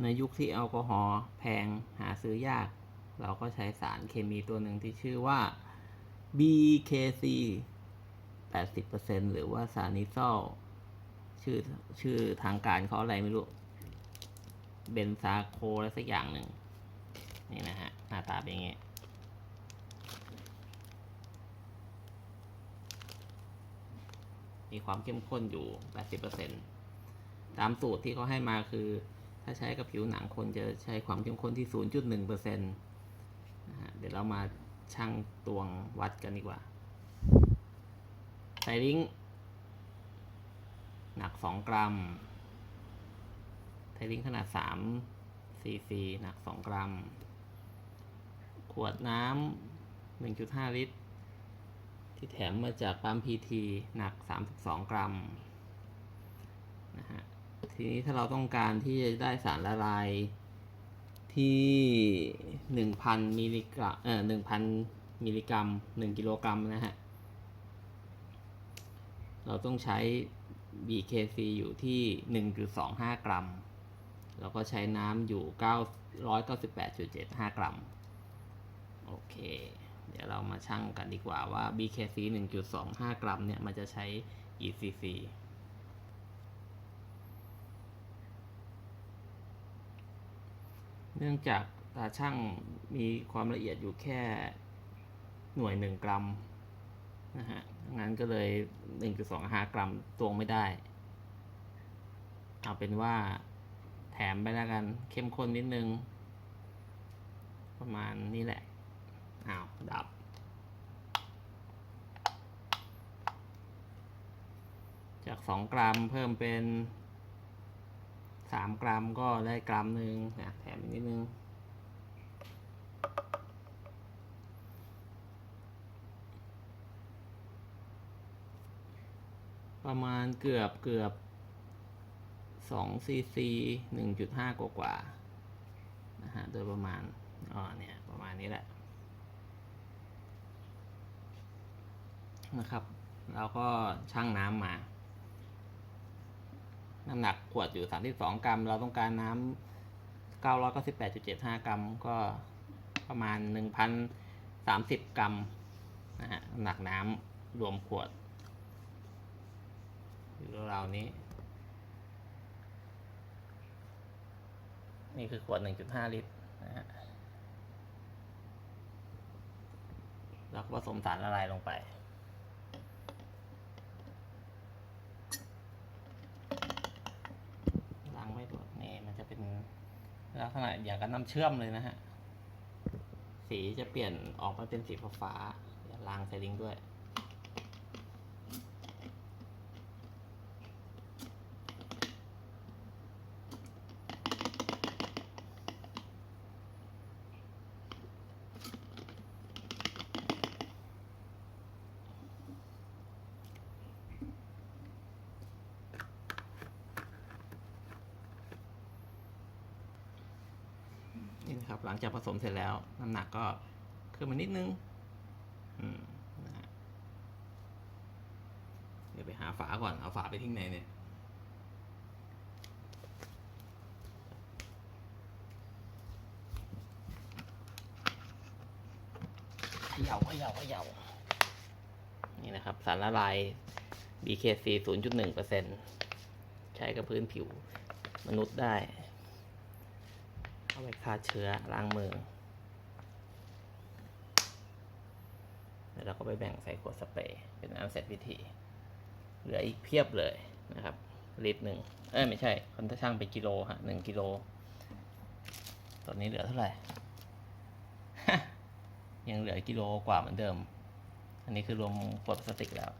ในยุคที่แอลกอฮอล์แพงหาซื้อยาก เราก็ใช้สารเคมีตัวหนึ่งที่ชื่อว่า BKC 80%หรือว่าซารนิซอลชื่อชื่อทางการเขาอะไรไม่รู้ เบนซาโคอะไรสักอย่างหนึ่ง นี่นะฮะ หน้าตาเป็นอย่างงี้มีความเข้มข้นอยู่ 80%ตามสูตรที่เขาให้มาคือ ถ้าใช้กับผิวหนังคนจะใช้ความเข้มข้นที่ 0.1%นะฮะเดี๋ยวเรามาชั่งตวงวัดกันดีกว่าไซริงหนัก 2 กรัมไทลิงขนาด 3 ซีซี หนัก 2 กรัม ขวดน้ำ 1.5 ลิตร ที่แถมมาจากปั๊มพีที หนัก 32 กรัม ทีนี้ถ้าเราต้องการที่จะได้สารละลายที่1,000มิลลิกรัมเอ่อ1,000มิลลิกรัม1กิโลกรัมนะฮะ เราต้องใช้ BKC อยู่ที่1.25กรัม แล้วก็ใช้น้ำอยู่998.75กรัม โอเค เดี๋ยวเรามาชั่งกันดีกว่าว่า BKC 1.25 กรัมเนี่ย มันจะใช้ ECC เนื่องจากตาช่างมีความละเอียดอยู่แค่หน่วย 1 กรัมนะฮะงั้นก็เลย 1.25 กรัมตวงไม่ได้ เอาเป็นว่าแถมไปแล้วกัน เข้มข้นนิดนึง ประมาณนี้แหละ อ้าว ดับ จาก 2 กรัมเพิ่มเป็น 3กรัมก็ได้กรัมหนึ่งนะแถมนิดนึง ประมาณเกือบเกือบสองซีซีหนึ่งจุดห้ากว่ากว่านะฮะโดยประมาณอ๋อเนี่ย ประมาณนี้แหละนะครับ เราก็ชั่งน้ำมา น้ำหนักขวดอยู่ 32 กรัม เราต้องการน้ำ998.75 กรัม ก็ประมาณ 1,030 กรัมนะฮะน้ำหนักน้ำรวมขวดอยู่ราวนี้ นี่คือขวด 1.5 ลิตรนะฮะเราก็ผสมสารละลายลงไป ล้างไม่ด้วยนี่มันจะเป็น ลักษณะอย่างกับน้ำเชื่อมเลยนะฮะ สีจะเปลี่ยนออกมาเป็นสีฟ้าล้างไซลิงด้วย นี่นะครับ หลังจากผสมเสร็จแล้วน้ำหนักก็ขึ้นมานิดนึงนะฮะเดี๋ยวไปหาฝาก่อน เอาฝาไปทิ้งไหนเนี่ยเขย่าเขย่าเขย่านี่นะครับ สารละลาย BKC 0.1%ใช้กับพื้นผิวมนุษย์ได้ ฆ่าเชื้อล้างมือแล้วเราก็ไปแบ่งใส่ขวดสเปรย์เป็นอันเสร็จพิธีเหลืออีกเพียบเลยนะครับลิตรหนึ่งเอ้ยไม่ใช่คอนถ้าช่างเป็นกิโลฮะหนึ่งกิโล ตอนนี้เหลือเท่าไหร่ยังเหลือกิโลกว่าเหมือนเดิม อันนี้คือรวมขวดพลาสติกแล้ว